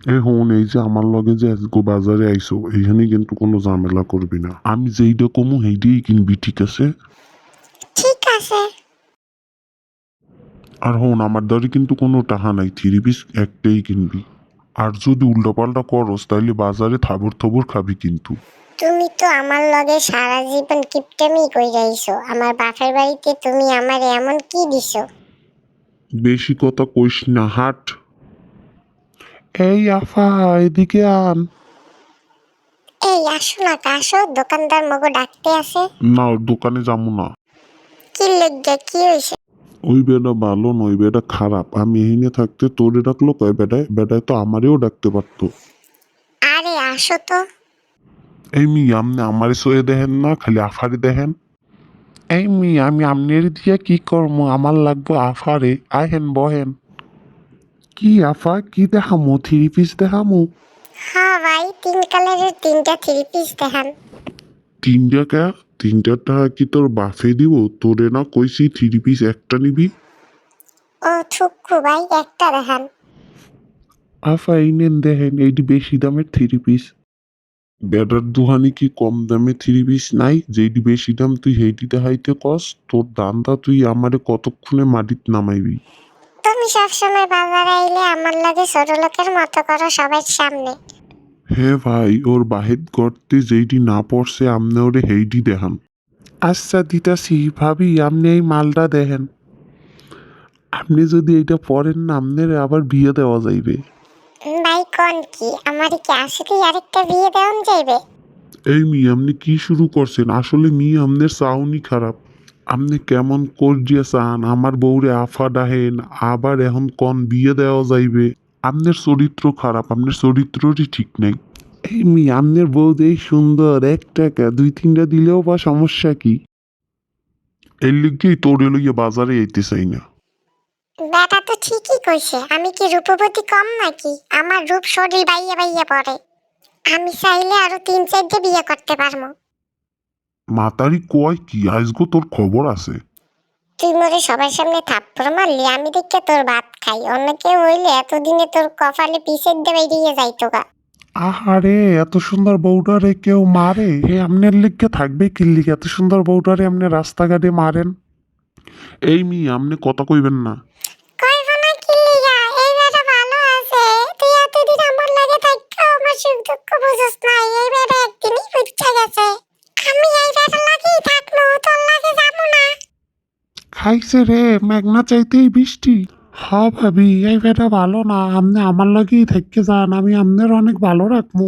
এ হন এই যে আমার লগে যে আজগো বাজারে আইসো এইখানে কিন্তু কোনো ঝামেলা করবি না। আমি যেইটা কমু সেইটাই কিনবি ঠিক আছে? ঠিক আছে। আর হন আমার দ্বারে কিন্তু কোনো টাকা নাই থ্রি পিস একটাই কিনবি। আর যদি উল্টাপাল্টা করস তাইলে বাজারে থাবর থবর খাবি কিন্তু। তুমি তো আমার লগে সারা জীবন কিপটেমি কইরাইছো আমার বাপের বাড়িতে তুমি আমার এমন কি দিছো? বেশি কথা কইস না হাট। এই আফা এদিকে আন। এই আসো না আসো দোকানদার মগো ডাকতে আছে না দোকানে যাব না। কি লজ্জা কি হয়েছে ওই বেটা ভালো নয় বেটা খারাপ। আমি এখানে থাকতে তোরে ডাকলো কয় বেটায়? বেটায় তো আমারেও ডাকতে পারতো। আরে আসো তো। এই মি আপনি আমারে সয়ে দেখেন না খালি আফারে দেখেন। এই মি আমি আমনের দিয়ে কি করব? আমার লাগবো আফারে। আহেন বহেন। কি আফা? কি দেখামো? থ্রি পিস দেখামো? হ্যাঁ ভাই তিন কালারের তিনটা থ্রি পিস দেখান। তিনটা কে? তিনটা টাকা কি তোর বাফে দিব? তোরে না কইছি থ্রি পিস একটা নিবি? ও থুক্কু ভাই একটা দেখান। আফা এই নেন দেখেন এইটি বেশি দামের থ্রি পিস বেটার দুহানি কি কম দামে থ্রি পিস নাই যেইটি বেশি দাম তুই সেইটি দেখাইতে কস তোর দামটা তুই আমারে কতক্ষণে মাটিত নামাইবি? সবসময় বাজারে আইলে আমার লগে ছোট লোকের মতো করো সবার সামনে। হে ভাই ওর বাহির করতে যেইটি না পড়ছে আমনে ওরে হেইটি দেখান। আচ্ছা দিতাছি ভাবি আপনি এই মালটা দেখেন। আপনি যদি এইটা পড়েন না আপনার আবার বিয়ে দেওয়া যাইবে। ভাই কোন কি? আমার কি আসলে আরেকটা বিয়ে দেওয়ান যাইবে? এই মি আপনি কি শুরু করছেন? আসলে মি আপনার সাউনি খারাপ। আপনি কেমন করিয়া চান আমার বউরে আফা ডাহেন, আবার এখন কন বিয়ে দেওয়া যাইবে? আপনার চরিত্র খারাপ, আপনার চরিত্রই ঠিক নাই। এই মি, আপনার বউ এই সুন্দর, এক টাকা, দুই তিনটা দিলেও বা সমস্যা কি? এর লিগেই তোরে লইয়া বাজারে আইতে চাই না। বেটা তো ঠিকই কইছে, আমি কি রূপবতী কম নাকি? আমার রূপ শরীর বাইয়ে বাইয়ে পড়ে। আমি চাইলে আরও তিন চারটে বিয়ে করতে পারব মাতারি কয় কি? আজগো তোর খবর আছে। তুই মরে সবার সামনে থাপ্পড় মারলি আমি দেখে তোর ভাত খাই। অন্য কেউ হইলে এতদিনে তোর কপালে পিসের দেবে দিয়ে যাইতো গা। আহারে এত সুন্দর বউটারে কেউ মারে? হে আমনের লিগে থাকবে কি লিগে? এত সুন্দর বউটারে আপনি রাস্তাঘাটে মারেন? এই মি আপনি কথা কইবেন না। কইব না কি লিগা? এই বেটা ভালো আছে। তুই এতদিন আমার লাগে থাকতো আমার সুখ দুঃখ বুঝছ না এই বেটা একদিনই বুঝতে গেছে। খাইছে রে, মেঘনা চাইতেই বৃষ্টি। হ ভাবি, এই বেটা ভালো না আপনি আমার লাগেই থেকে যান, আমি আপনার অনেক ভালো রাখব